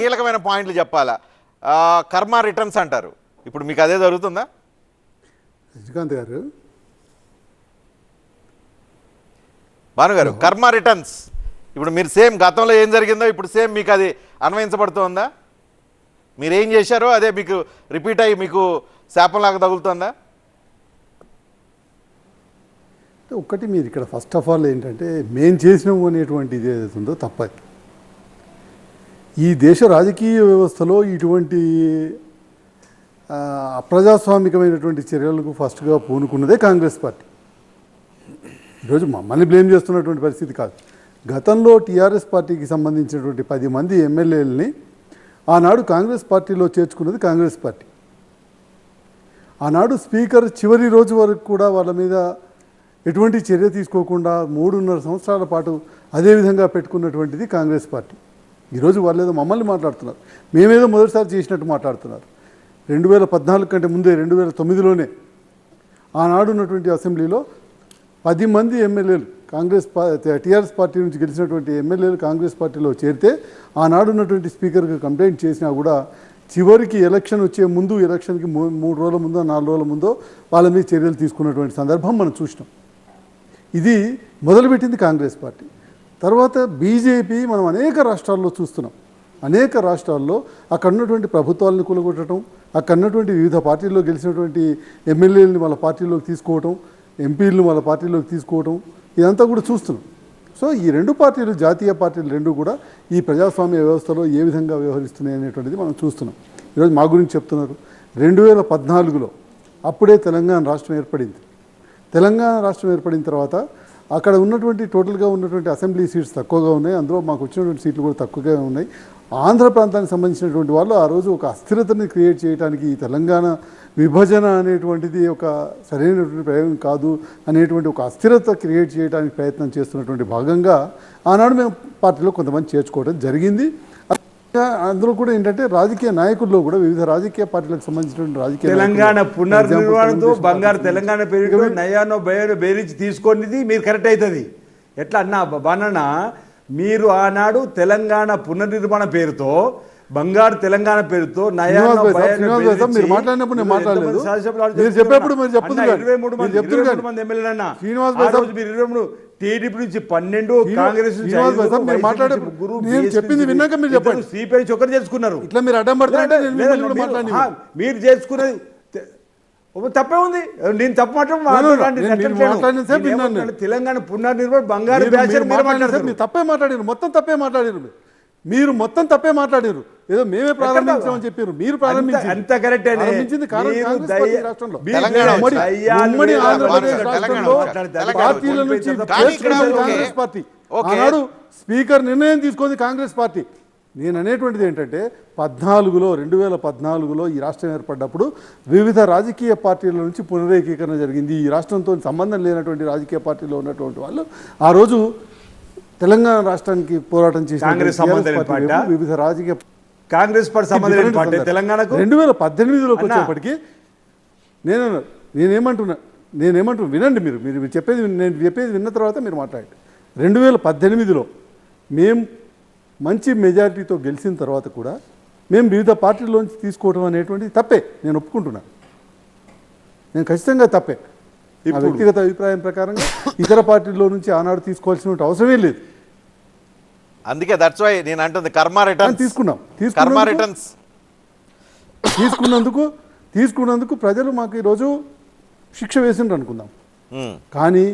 కీలకమైన పాయింట్లు చెప్పాలా? కర్మ రిటర్న్స్ అంటారు. ఇప్పుడు మీకు అదే జరుగుతుందా? రజనీకాంత్ గారు. భానుగారు కర్మ రిటర్న్స్. ఇప్పుడు మీరు సేమ్ గతంలో ఏం జరిగిందో ఇప్పుడు సేమ్ మీకు అది అన్వయించబడుతోందా? మీరు ఏం చేశారో అదే మీకు రిపీట్ అయ్యి మీకు శాపంలాగా తగులుతోందా? అంటే ఒక్కటి మీరు ఇక్కడ ఫస్ట్ ఆఫ్ ఆల్ ఏంటంటే మేం చేసినాము అనేటువంటి ఇది ఏదైతే ఉందో తప్పది. ఈ దేశ రాజకీయ వ్యవస్థలో ఇటువంటి అప్రజాస్వామికమైనటువంటి చర్యలకు ఫస్ట్గా పూనుకున్నదే కాంగ్రెస్ పార్టీ. ఈరోజు మమ్మల్ని బ్లేమ్ చేస్తున్నటువంటి పరిస్థితి కాదు. గతంలో టీఆర్ఎస్ పార్టీకి సంబంధించినటువంటి పది మంది ఎమ్మెల్యేలని ఆనాడు కాంగ్రెస్ పార్టీలో చేర్చుకున్నది కాంగ్రెస్ పార్టీ. ఆనాడు స్పీకర్ చివరి రోజు వరకు కూడా వాళ్ళ మీద ఎటువంటి చర్య తీసుకోకుండా మూడున్నర సంవత్సరాల పాటు అదే విధంగా పెట్టుకున్నటువంటిది కాంగ్రెస్ పార్టీ. ఈరోజు వాళ్ళు ఏదో మమ్మల్ని మాట్లాడుతున్నారు. మేమేదో మొదటిసారి చేసినట్టు మాట్లాడుతున్నారు. రెండు వేల పద్నాలుగు కంటే ముందే రెండు వేల తొమ్మిదిలోనే ఆనాడు ఉన్నటువంటి అసెంబ్లీలో పది మంది ఎమ్మెల్యేలు కాంగ్రెస్ టీఆర్ఎస్ పార్టీ నుంచి గెలిచినటువంటి ఎమ్మెల్యేలు కాంగ్రెస్ పార్టీలో చేరితే ఆనాడు ఉన్నటువంటి స్పీకర్కి కంప్లైంట్ చేసినా కూడా చివరికి ఎలక్షన్ వచ్చే ముందు ఎలక్షన్కి మూ- మూడు రోజుల ముందో నాలుగు రోజుల ముందో వాళ్ళ మీద చర్యలు తీసుకున్నటువంటి సందర్భం మనం చూసినాం. ఇది మొదలుపెట్టింది కాంగ్రెస్ పార్టీ. తర్వాత బీజేపీ మనం అనేక రాష్ట్రాల్లో చూస్తున్నాం. అనేక రాష్ట్రాల్లో అక్కడ ఉన్నటువంటి ప్రభుత్వాలను కూలగొట్టడం అక్కడ ఉన్నటువంటి వివిధ పార్టీల్లో గెలిచినటువంటి ఎమ్మెల్యేలని వాళ్ళ పార్టీలోకి తీసుకోవటం ఎంపీలను వాళ్ళ పార్టీలోకి తీసుకోవటం ఇదంతా కూడా చూస్తున్నాం. సో ఈ రెండు పార్టీలు జాతీయ పార్టీలు రెండు కూడా ఈ ప్రజాస్వామ్య వ్యవస్థలో ఏ విధంగా వ్యవహరిస్తున్నాయి అనేటువంటిది మనం చూస్తున్నాం. ఈరోజు మా గురించి చెప్తున్నారు. రెండు వేల పద్నాలుగులో అప్పుడే తెలంగాణ రాష్ట్రం ఏర్పడింది. తెలంగాణ రాష్ట్రం ఏర్పడిన తర్వాత అక్కడ ఉన్నటువంటి టోటల్గా ఉన్నటువంటి అసెంబ్లీ సీట్స్ తక్కువగా ఉన్నాయి. అందులో మాకు వచ్చినటువంటి సీట్లు కూడా తక్కువగా ఉన్నాయి. ఆంధ్ర ప్రాంతానికి సంబంధించినటువంటి వాళ్ళు ఆ రోజు ఒక అస్థిరతని క్రియేట్ చేయడానికి ఈ తెలంగాణ విభజన అనేటువంటిది ఒక సరైనటువంటి ప్రయోగం కాదు అనేటువంటి ఒక అస్థిరత క్రియేట్ చేయడానికి ప్రయత్నం చేస్తున్నటువంటి భాగంగా ఆనాడు మేము పార్టీలో కొంతమంది చేర్చుకోవడం జరిగింది. అందులో కూడా ఏంటంటే రాజకీయ నాయకుల్లో కూడా వివిధ రాజకీయ పార్టీలకు సంబంధించినటువంటి రాజకీయ తెలంగాణ పునర్నిర్మాణంతో బంగారు తెలంగాణ సంబంధించి నయానో భయానో బేరించి తీసుకునేది మీరు కరెక్ట్ అవుతుంది ఎట్లా అన్నా బానన్న మీరు ఆనాడు తెలంగాణ పునర్నిర్మాణ పేరుతో బంగారు తెలంగాణ పేరుతో మీరు మాట్లాడినప్పుడు నేను మాట్లాడలేదు. మీరు చెప్తున్నారు? చెప్పేప్పుడు మీరు కాదు. ఇరవై మూడు మంది శ్రీనివాస్ మీరు ఇరవై మూడు టీడీపీ నుంచి పన్నెండు కాంగ్రెస్ మాట్లాడే- నేను చెప్పింది విన్నాక మీరు చెప్పండి. సిపిఐ ఒకరు చేసుకున్నారు. ఇట్లా మీరు అడ్డం కూడా మీరు- చేసుకున్నది తప్పే ఉంది. నేను తప్పు మాట్లాడడం. తెలంగాణ పునర్నిర్మాణ బంగారు తప్పే మాట్లాడారు. మొత్తం తప్పే మాట్లాడారు. మీరు మొత్తం తప్పే మాట్లాడారు. ఏదో మేమే ప్రారంభించామని చెప్పారు. మీరు ప్రారంభించారు అంత కరెక్ట్ ప్రారంభించింది కాంగ్రెస్ పార్టీ ఉమ్మడి- ఆంధ్రప్రదేశ్ రాష్ట్రంలో పార్టీల. నుంచి. కాంగ్రెస్. ఆనాడు స్పీకర్ నిర్ణయం తీసుకుంది కాంగ్రెస్ పార్టీ. నేను అనేటువంటిది ఏంటంటే పద్నాలుగులో రెండు వేల పద్నాలుగులో ఈ రాష్ట్రం ఏర్పడ్డప్పుడు వివిధ రాజకీయ పార్టీల నుంచి పునరేకీకరణ జరిగింది. ఈ రాష్ట్రంతో సంబంధం లేనటువంటి రాజకీయ పార్టీలో ఉన్నటువంటి వాళ్ళు ఆ రోజు తెలంగాణ రాష్ట్రానికి పోరాటం చేసిన? వివిధ రాజకీయ కాంగ్రెస్ పార్టీ సంబంధం లేని పార్టీ తెలంగాణకు? రెండు వేల పద్దెనిమిదిలోకి. వచ్చేప్పటికి నేను నేనేమంటున్నా నేనేమంటున్నా వినండి మీరు మీరు మీరు చెప్పేది నేను చెప్పేది విన్న తర్వాత మీరు మాట్లాడండి. రెండు వేల పద్దెనిమిదిలో మేము మంచి మెజారిటీతో గెలిచిన తర్వాత కూడా మేము వివిధ పార్టీల్లోంచి తీసుకోవడం అనేటువంటిది తప్పే నేను ఒప్పుకుంటున్నాను నేను ఖచ్చితంగా తప్పే? వ్యక్తిగత అభిప్రాయం ప్రకారంగా ఇతర పార్టీల్లో నుంచి ఆనాడు తీసుకోవాల్సిన అవసరమే లేదు. అందుకే దట్స్ వై నేను అంటుంది కర్మ కానీ రిటర్న్స్ తీసుకున్నాం కర్మ రిటర్న్స్ తీసుకున్నందుకు తీసుకున్నందుకు ప్రజలు మాకు ఈరోజు శిక్ష వేసిండ్రు అనుకుందాం. కానీ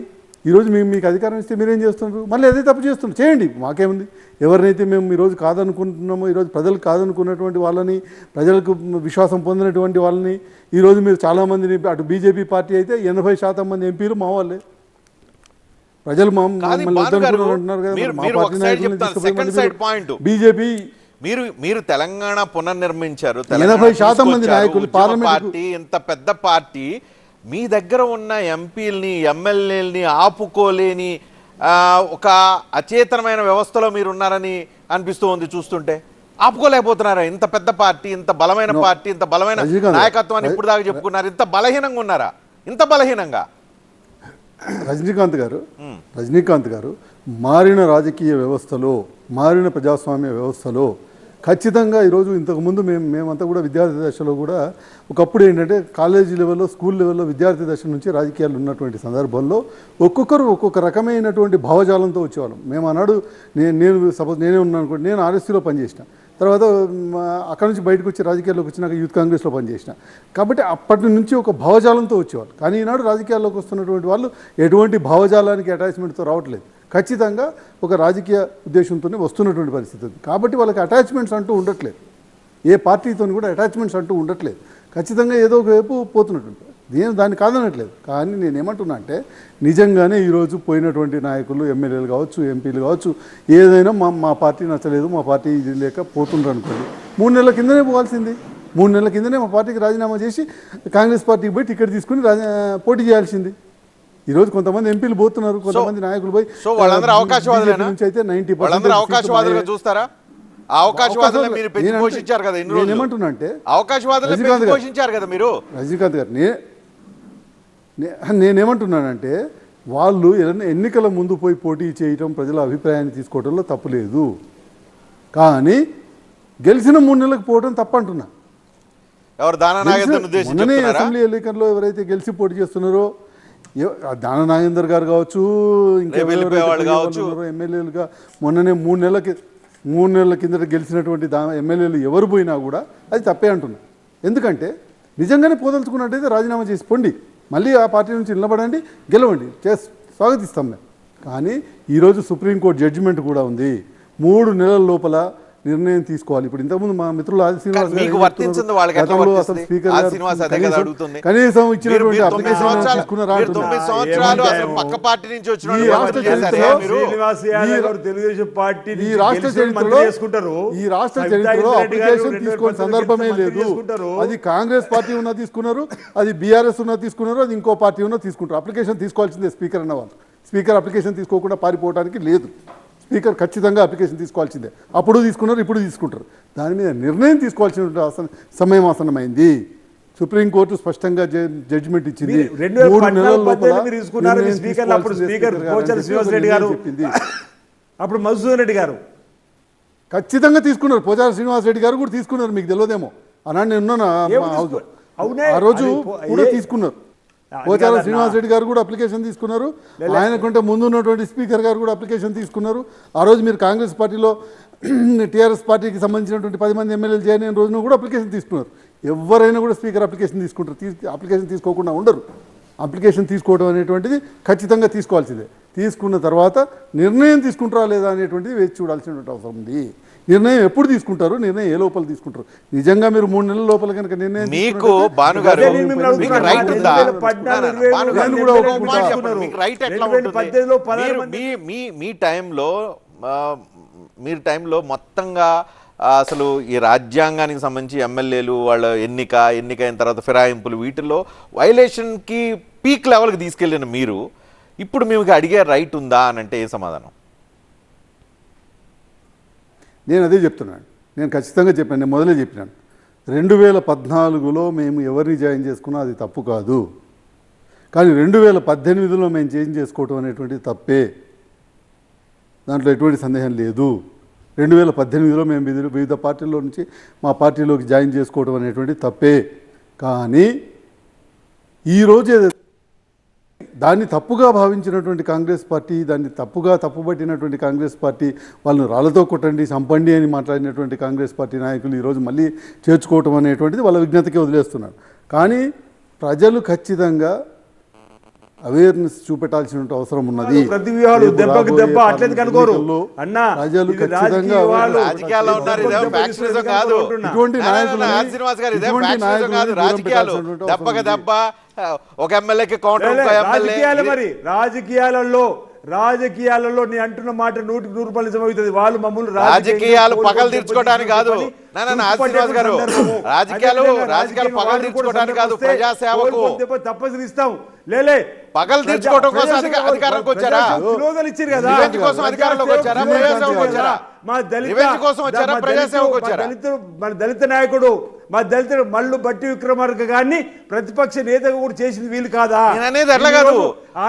ఈరోజు మేము మీకు అధికారం ఇస్తే మీరేం చేస్తున్నారు మళ్ళీ అదే తప్పు చేస్తున్నారు చేయండి మాకేముంది? ఎవరినైతే మేము ఈరోజు కాదనుకుంటున్నామో ఈరోజు ప్రజలు కాదనుకున్నటువంటి వాళ్ళని ప్రజలకు విశ్వాసం పొందినటువంటి వాళ్ళని ఈరోజు మీరు చాలామందిని అటు బీజేపీ పార్టీ అయితే ఎనభై శాతం మంది ఎంపీలు మా వాళ్ళే. ప్రజలు. బీజేపీ మీరు మీరు తెలంగాణ పునర్నిర్మించారు. ఎనభై శాతం మంది నాయకులు పార్టీ ఇంత పెద్ద పార్టీ. మీ దగ్గర ఉన్న ఎంపీల్ని ఎమ్మెల్యేలని ఆపుకోలేని ఒక అచేతనమైన వ్యవస్థలో మీరు ఉన్నారని అనిపిస్తూ ఉంది చూస్తుంటే. ఆపుకోలేకపోతున్నారా? ఇంత పెద్ద పార్టీ ఇంత బలమైన. పార్టీ ఇంత బలమైన నాయకత్వాన్ని ఇప్పుడు దాకా చెప్పుకున్నారు. ఇంత బలహీనంగా ఉన్నారా? ఇంత బలహీనంగా? రజనీకాంత్ గారు రజనీకాంత్ గారు మారిన రాజకీయ వ్యవస్థలో మారిన ప్రజాస్వామ్య వ్యవస్థలో ఖచ్చితంగా ఈరోజు ఇంతకుముందు మేము మేమంతా కూడా విద్యార్థి దశలో కూడా ఒకప్పుడు ఏంటంటే కాలేజీ లెవెల్లో స్కూల్ లెవెల్లో విద్యార్థి దశ నుంచి రాజకీయాలు ఉన్నటువంటి సందర్భంలో ఒక్కొక్కరు ఒక్కొక్క రకమైనటువంటి భావజాలంతో వచ్చేవాళ్ళం. మేము ఆనాడు నేను నేను సపోజ్ నేనే ఉన్నాను అనుకోండి నేను ఆర్ఎస్సీలో పనిచేసిన. తర్వాత అక్కడ నుంచి బయటకు వచ్చి రాజకీయాల్లోకి వచ్చినాక యూత్ కాంగ్రెస్లో పనిచేసిన. కాబట్టి అప్పటి నుంచి ఒక భావజాలంతో వచ్చేవాళ్ళు. కానీ ఈనాడు రాజకీయాల్లోకి వస్తున్నటువంటి వాళ్ళు ఎటువంటి భావజాలానికి అటాచ్మెంట్తో రావట్లేదు. ఖచ్చితంగా ఒక రాజకీయ ఉద్దేశంతోనే వస్తున్నటువంటి పరిస్థితి ఉంది. కాబట్టి వాళ్ళకి అటాచ్మెంట్స్ అంటూ ఉండట్లేదు. ఏ పార్టీతో కూడా అటాచ్మెంట్స్ అంటూ ఉండట్లేదు. ఖచ్చితంగా ఏదో ఒక వైపు నేను దాన్ని కాదనట్లేదు. కానీ నేను ఏమంటున్నా అంటే నిజంగానే ఈరోజు పోయినటువంటి నాయకులు ఎమ్మెల్యేలు కావచ్చు ఎంపీలు కావచ్చు ఏదైనా మా మా పార్టీ నచ్చలేదు మా పార్టీ ఇది లేక పోతుండ్రు అనుకోండి. మూడు నెలల కిందనే పోవాల్సింది. మూడు నెలల కిందనే మా పార్టీకి రాజీనామా చేసి కాంగ్రెస్ పార్టీకి పోయి టికెట్ తీసుకుని పోటీ చేయాల్సింది. ఈరోజు కొంతమంది ఎంపీలు పోతున్నారు కొంతమంది నాయకులు పోయి సో వాళ్ళందరూ అవకాశవాదులేనా? BJP నుంచి అయితే నైన్టీ అవకాశవాదులుగా చూస్తారా? అవకాశవాదులను మీరు పెంచి నేనంటే- పోషించారు కదా ఇన్ని నేను రోజులు. ఏమంటున్నా అంటే అవకాశవాదులను రజనీకాంత్ పెంచి గారు. పోషించారు కదా మీరు? రజనీకాంత్ గారు నేనేమంటున్నానంటే వాళ్ళు ఎన్ని- ఎన్నికల ముందు పోయి పోటీ చేయటం ప్రజల అభిప్రాయాన్ని తీసుకోవడంలో తప్పు లేదు. కానీ గెలిచిన మూడు నెలలకు పోవడం తప్పు అంటున్నా ఎవరు దానా నాగేంద్రను గెలిచిన- ఉద్దేశించి మొన్ననే అసెంబ్లీ ఎన్నికల్లో ఎవరైతే గెలిచి పోటీ చేస్తున్నారో దాన నాగేందర్ గారు కావచ్చు కావచ్చు. ఎమ్మెల్యేలుగా మొన్ననే మూడు నెలలకి మూడు నెలల కిందట గెలిచినటువంటి దా ఎమ్మెల్యేలు ఎవరు పోయినా కూడా అది తప్పే అంటున్నా. ఎందుకంటే నిజంగానే పోదలుచుకున్నట్టయితే రాజీనామా చేసి పొండి. మళ్ళీ ఆ పార్టీ నుంచి నిలబడండి గెలవండి. చేసి స్వాగతిస్తాం మేము. కానీ ఈరోజు సుప్రీంకోర్టు జడ్జిమెంట్ కూడా ఉంది. మూడు నెలల లోపల నిర్ణయం తీసుకోవాలి. ఇప్పుడు ఇంతకుముందు మా మిత్రులు ఆది శ్రీనివాస్ కనీసం- ఇచ్చినటువంటి అప్లికేషన్ సంవత్సరాలు తీసుకున్నారా మీరు అంటున్నా. తొమ్మిది సంవత్సరాలు అసలు ఏమంటారు? పక్క పార్టీ నుంచి వచ్చిన ఈ రాష్ట్ర చరిత్రలో ఈ రాష్ట్ర చరిత్రలో అప్లికేషన్ తీసుకొని సందర్భమే లేదు. అది కాంగ్రెస్ పార్టీ ఉన్నా తీసుకున్నారు అది బీఆర్ఎస్ ఉన్నా తీసుకున్నారు అది ఇంకో పార్టీ ఉన్నా తీసుకుంటారు. అప్లికేషన్ తీసుకోవాల్సిందే స్పీకర్ అన్న వాళ్ళు. స్పీకర్ అప్లికేషన్ తీసుకోకుండా పారిపోవడానికి లేదు. స్పీకర్ ఖచ్చితంగా అప్లికేషన్ తీసుకోవాల్సిందే. అప్పుడు తీసుకున్నారు ఇప్పుడు తీసుకుంటారు. దాని మీద నిర్ణయం తీసుకోవాల్సిన ఆసన సమయం ఆసనమైంది. సుప్రీంకోర్టు స్పష్టంగా జడ్జిమెంట్ ఇచ్చింది. మూడు నెలల అప్పుడు మధుసూదన్ రెడ్డి గారు. ఖచ్చితంగా తీసుకున్నారు. పోచారం శ్రీనివాస్ రెడ్డి గారు కూడా తీసుకున్నారు మీకు తెలియదేమో. అన్నాడు నేను ఉన్నాను ఆ- రోజు కూడా తీసుకున్నారు. పోచారం. శ్రీనివాస్ రెడ్డి గారు కూడా అప్లికేషన్ తీసుకున్నారు. ఆయన కంటే ముందు ఉన్నటువంటి స్పీకర్ గారు కూడా అప్లికేషన్ తీసుకున్నారు. ఆ రోజు మీరు కాంగ్రెస్ పార్టీలో టీఆర్ఎస్ పార్టీకి సంబంధించినటువంటి పది మంది ఎమ్మెల్యేలు అయిన రోజున కూడా అప్లికేషన్ తీసుకున్నారు. ఎవరైనా కూడా స్పీకర్ అప్లికేషన్ తీసుకుంటారు. తీసు అప్లికేషన్ తీసుకోకుండా ఉండరు. అప్లికేషన్ తీసుకోవడం అనేటువంటిది ఖచ్చితంగా తీసుకోవాల్సిందే. తీసుకున్న తర్వాత నిర్ణయం తీసుకుంటారా లేదా అనేటువంటిది వేచి చూడాల్సినటువంటి అవసరం ఉంది. నిర్ణయం ఎప్పుడు తీసుకుంటారు నిర్ణయం ఏ లోపల తీసుకుంటారు నిజంగా మీరు మూడు నెలల లోపల కనుక నిర్ణయం మీకు తీసుకున్నట్లయితే భాను గారు అదే నేను మిమ్మల్ని మీకు అడుగుతున్నాను. రైట్ ఉందా రెండు వేల పద్నాలుగు, నా, నా, భాను గారు, నేను కూడా మీరు ఒక మాట ఒప్పుకుంటా. చెప్పండి. మీకు రైట్ ఎట్లా రెండు వేల ఉంటుంది పద్దెనిమిదిలో పదహారు మీరు మంది- మీ టైంలో మీరు టైంలో మొత్తంగా అసలు ఈ రాజ్యాంగానికి సంబంధించి ఎమ్మెల్యేలు వాళ్ళ ఎన్నిక ఎన్నిక అయిన తర్వాత ఫిరాయింపులు వీటిల్లో వైలేషన్కి పీక్ లెవెల్కి తీసుకెళ్ళిన మీరు ఇప్పుడు మీకు అడిగే రైట్ ఉందా అని అంటే ఏ సమాధానం నేను అదే చెప్తున్నాను. నేను ఖచ్చితంగా చెప్పాను నేను మొదలే చెప్పినాను. రెండు వేల పద్నాలుగులో మేము ఎవరిని జాయిన్ చేసుకున్నా అది తప్పు కాదు. కానీ రెండు వేల పద్దెనిమిదిలో మేము చేంజ్ చేసుకోవటం అనేటువంటిది తప్పే. దాంట్లో ఎటువంటి సందేహం లేదు. రెండు వేల పద్దెనిమిదిలో మేము వివిధ వివిధ పార్టీల్లో నుంచి మా పార్టీలోకి జాయిన్ చేసుకోవడం అనేటువంటి తప్పే. కానీ ఈరోజు ఏదైతే దాన్ని తప్పుగా భావించినటువంటి కాంగ్రెస్ పార్టీ దాన్ని తప్పుగా తప్పుపట్టినటువంటి కాంగ్రెస్ పార్టీ వాళ్ళని రాళ్ళతో కొట్టండి చంపండి అని మాట్లాడినటువంటి కాంగ్రెస్ పార్టీ నాయకులు ఈరోజు మళ్ళీ చేర్చుకోవటం అనేటువంటిది వాళ్ళ విజ్ఞతకే వదిలేస్తున్నారు. కానీ ప్రజలు ఖచ్చితంగా అవేర్నెస్ చూపెట్టాల్సిన అవసరం ఉన్నది. ప్రతి వ్యూహాలు దెబ్బకు దెబ్బ అనుకోరు ఎన్నికల్లో అన్నా ప్రజలు ఖచ్చితంగా. ఇటువంటి నా, నా, నా, నాయకులని- ఆర్ శ్రీనివాస్ గారు ఇదే ఇటువంటి ఫ్యాక్షనిజం నాయకులని కాదు దూరం రాజకీయాలు పెట్టాల్సినటువంటి దెబ్బకి దెబ్బ ఒక ఎమ్మెల్యేకి కౌంటర్ రాజకీయాలు మరి రాజకీయాలలో రాజకీయాలలో నీ అంటున్న మాట నూటికి నూరు రూపాయలు నిజమవుతుంది. వాళ్ళు మమ్మల్ని రాజకీయాలు పగలు తీర్చుకోవడానికి కాదు. శ్రీనివాస్ గారు. రాజకీయాలు రాజకీయాలు పగలు తీర్చుకోవడానికి కాదు ప్రజాసేవకు తప్పనిసరి ఇస్తాం లేలే పగలు తీర్చుకోవడం కోసం అధిక- అధికారంలోకి వచ్చారా? కోసం అధికారంలోకి వచ్చారా? ప్రజాసేవకు వచ్చారా? మా దళిత దళితుడు- మన దళిత నాయకుడు మా దళితుడు మల్లు బట్టి విక్రమార్క గారిని ప్రతిపక్ష నేతగా కూడా చేసింది వీలు కాదా? అనేది ఎట్లా కాదు.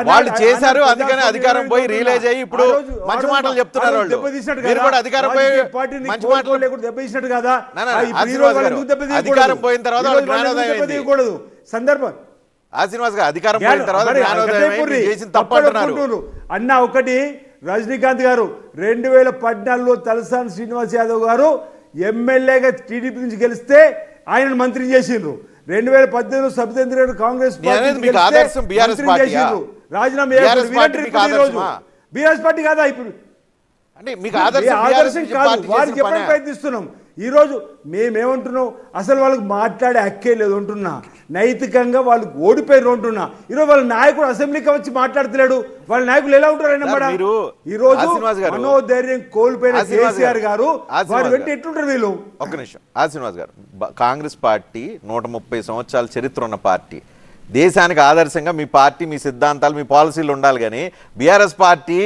వాళ్ళు చేశారు అందుకని అధికారం పోయి రిలీజ్ అయ్యి ఇప్పుడు మంచి మాటలు చెప్తున్నారు వాళ్ళు. మీరు? కూడా అధికారం పోయి మంచి మాటలు దెబ్బతీసినట్టు కదా. అధికారం పోయిన తర్వాత జ్ఞానోదయం సందర్భం. ఆ శ్రీనివాస్ గారు అధికారం పోయిన తర్వాత జ్ఞానోదయం. చేసిన తప్పు అంటున్నారు. అన్న ఒకటి రజనీకాంత్ గారు రెండు వేల పద్నాలుగులో తలసాని శ్రీనివాస్ యాదవ్ గారు ఎమ్మెల్యేగా టీడీపీ నుంచి గెలిస్తే ఆయనను మంత్రి చేసిండ్రు రెండు వేల పద్దెనిమిదిలో సబితేంద్ర గారు కాంగ్రెస్? చేసిండ్రు. రాజీనామా. పార్టీ? బీఆర్ఎస్ కాదా ఇప్పుడు ఆదర్శం కాదు వారికి చెప్పడానికి. ప్రయత్నిస్తున్నాం ఈ రోజు మేమేమంటున్నాం? అసలు వాళ్ళకి మాట్లాడే హక్కే లేదు అంటున్నా. నైతికంగా వాళ్ళు ఓడిపోయారు అంటున్నా. ఈరోజు వాళ్ళ నాయకుడు అసెంబ్లీకి వచ్చి మాట్లాడతలేడు. వాళ్ళ నాయకులు ఎలా ఉంటారు ఈ రోజు మనోధైర్యం కోల్పోయిన కేసీఆర్ గారు, వారి వెంట. ఎట్లుంటారు వీళ్ళు? ఒక్క నిమిషం. ఆ శ్రీనివాస్ గారు కాంగ్రెస్ పార్టీ నూట ముప్పై సంవత్సరాల చరిత్ర ఉన్న పార్టీ. దేశానికి ఆదర్శంగా మీ పార్టీ మీ సిద్ధాంతాలు మీ పాలసీలు ఉండాలి కానీ బీఆర్ఎస్ పార్టీ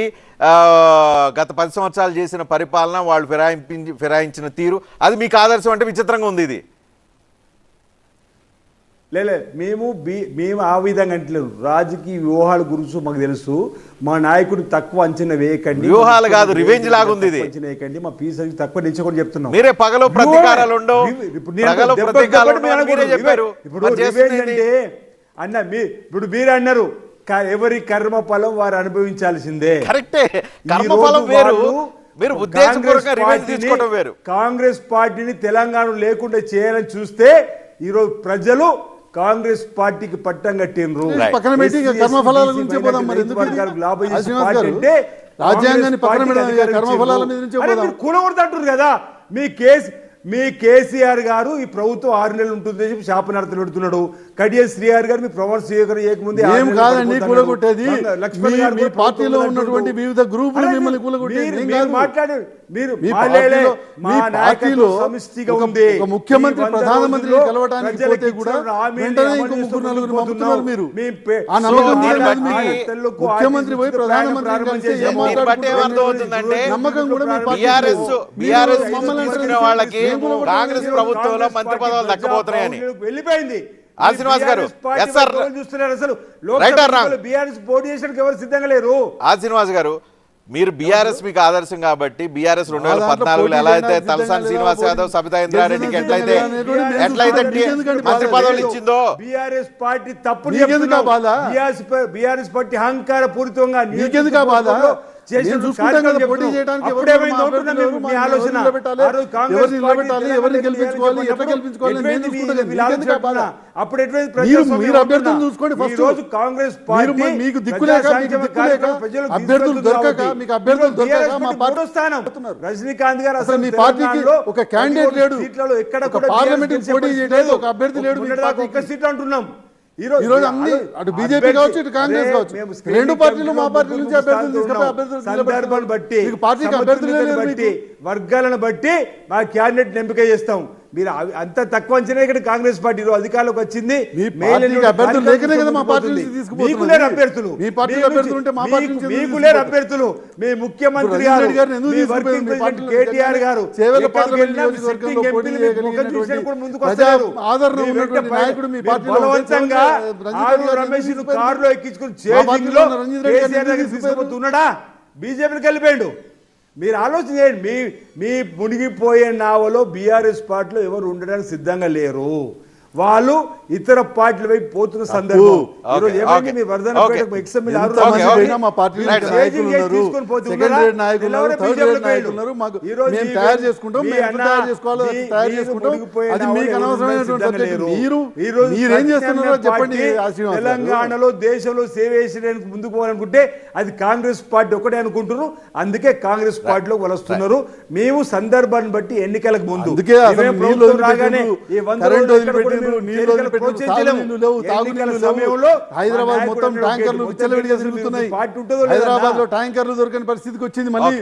గత పది సంవత్సరాలు చేసిన పరిపాలన వాళ్ళు ఫిరాయించి ఫిరాయించిన తీరు అది మీకు ఆదర్శం అంటే విచిత్రంగా ఉంది ఇది. లేలే మేము బి మేము ఆ విధంగా అంటలేదు. రాజకీయ వ్యూహాల గురించి మాకు తెలుసు. మా నాయకుడు తక్కువ అంచనా వేయకండి. వ్యూహాలు కాదు, revenge లాగా ఉంది ఇది. అంచనా వేయకండి. మా పీస్ తక్కువ నిల్చుకొని చెప్తున్నాం. మీరే పగలు ప్రతీకారాలు ఉండవు. ఇప్పుడు చెప్పారు. ఇప్పుడు రివెంజ్? అంటే అన్న మీ ఇప్పుడు మీరు అన్నారు క- ఎవరి కర్మ ఫలం వారు అనుభవించాల్సిందే. కరెక్టే. వేరు. మీరు కాంగ్రెస్ ఉద్దేశపూర్వకంగా పార్టీని- తీసుకోవడం వేరు. కాంగ్రెస్ పార్టీని తెలంగాణ లేకుండా చేయాలని చూస్తే ఈరోజు ప్రజలు కాంగ్రెస్ పార్టీకి పట్టం కట్టినరు Right. పక్కన పెట్టి కర్మఫలాల గురించే పోదాం మరి. అంటే రాజ్యాంగాన్ని పక్కన కర్మఫలాల. మీద నుంచే పోదాం. కదా. మీ కేసు మీ కేసీఆర్ గారు ఈ ప్రభుత్వం ఆరు నెలలు ఉంటుంది చెప్పి శాపనార్థలు పెడుతున్నాడు. కడియం శ్రీఆర్ గారు మీ ప్రమాణ స్వీకారం చేయకముందే ఏం కాదండి. కూలగొట్టేది మీ- గారు మీ కూడా పార్టీలో ఉన్నటువంటి. వివిధ గ్రూపులు మిమ్మల్ని కూలగొట్టేది మీరు-. మాట్లాడారు మీ పార్టీలో ఉంది. ఒక ముఖ్యమంత్రి ప్రజలకు పోతే కూడా వెంటనే ఇంకో ముగ్గురు నలుగురు పంపుతున్నారు పోతున్నాం. మీరు. ఆ నమ్మకం ముఖ్యమంత్రి పోయి ప్రధానమంత్రి నమ్మకం కూడా మీ పార్టీలో బీఆర్ఎస్ వాళ్ళకి. కాంగ్రెస్ ప్రభుత్వంలో మంత్రి పదవులు దక్కబోతున్నాయని వెళ్ళిపోయింది ఆ శ్రీనివాస్ గారు. చూస్తున్నారు అసలు? బీఆర్ఎస్ పోటీ చేసడానికి ఎవరు సిద్ధంగా లేరు ఆ శ్రీనివాస్ గారు మీరు బీఆర్ఎస్ మీకు ఆదర్శం కాబట్టి బీఆర్ఎస్ రెండు వేల పద్నాలుగులో ఎలా అయితే తలసాని శ్రీనివాస్? యాదవ్ సబితా ఇంద్రారెడ్డికి ఎట్లయితే? ఎట్లయితే మంత్రి పదవులు. ఇచ్చిందో బీఆర్ఎస్ పార్టీ తప్పు? బీఆర్ఎస్ పార్టీ అహంకార పూరితంగా పోటీ చేయడానికి? అప్పుడు మీరు-? చూసుకోండి ఫస్ట్. రోజు కాంగ్రెస్ పార్టీ మీకు దిక్కులేక, అభ్యర్థులు దొరకక, మీకు అభ్యర్థులు దొరకక మా పార్టీ స్థానం. రజనీకాంత్ గారు అసలు మీ పార్టీకి ఒక క్యాండిడేట్ లేడు. ఎక్కడ పార్లమెంట్ పోటీ ఒక అభ్యర్థి లేడు. ఒక్క సీట్ అంటున్నాం ఈ రోజు అన్ని అటు బీజేపీ కావచ్చు ఇటు కాంగ్రెస్ కావచ్చు రెండు పార్టీలు మా పార్టీ నుంచి అభ్యర్థులు తీసుకపోయి అభ్యర్థులు సందర్భాన్ని బట్టి పార్టీకి. వర్గాలను బట్టి మా క్యాండిడేట్ ఎంపిక చేస్తాం మీరు అంత తక్కువ అంచనా ఇక్కడ కాంగ్రెస్ పార్టీ అధికారంలోకి వచ్చింది. మీకు లేరు అభ్యర్థులు మీకు- లేరు? అభ్యర్థులు. మీ ముఖ్యమంత్రి గారు కేటీఆర్ గారు బలవంతంగా రమేష్ కారులో ఎక్కించుకుని మా చేజింగ్ పార్టీలో లో ఉన్న రంజిత్ రెడ్డి గారిని కేసీఆర్ దగ్గర? తీసుకుపోతున్నాడా? బీజేపీకి వెళ్ళిపోయాడు మీరు ఆలోచన చేయండి. మీ మీ మునిగిపోయే నావలో బీఆర్ఎస్ పార్టీలో ఎవరు ఉండడానికి సిద్ధంగా లేరు. వాళ్ళు ఇతర పార్టీల వైపు పోతున్న సందర్భం. ఈరోజు ఏమైంది మీ తీసుకొని మాకు మేము తయారు చేసుకుంటాం మేము తయారు చేసుకోవాలో తయారు మీరు చేసుకుంటాం. అది మీకు అనవసరమైనటువంటి చేస్తున్నారో చెప్పండి. తెలంగాణలో దేశంలో సేవ చేసేయడానికి ముందుకు పోవాలనుకుంటే అది కాంగ్రెస్ పార్టీ ఒకటే అనుకుంటున్నారు. అందుకే కాంగ్రెస్ పార్టీలో వస్తున్నారు మేము సందర్భాన్ని బట్టి ఎన్నికలకు ముందు రాగానే ఈ వంద నీళ్ళు లేవు, తాగునీళ్ళు. సమయంలో హైదరాబాద్ మొత్తం ట్యాంకర్లు విచ్చలవిడిగా తిరుగుతున్నాయి? హైదరాబాద్లో ట్యాంకర్లు దొరకని పరిస్థితికి వచ్చింది మళ్ళీ.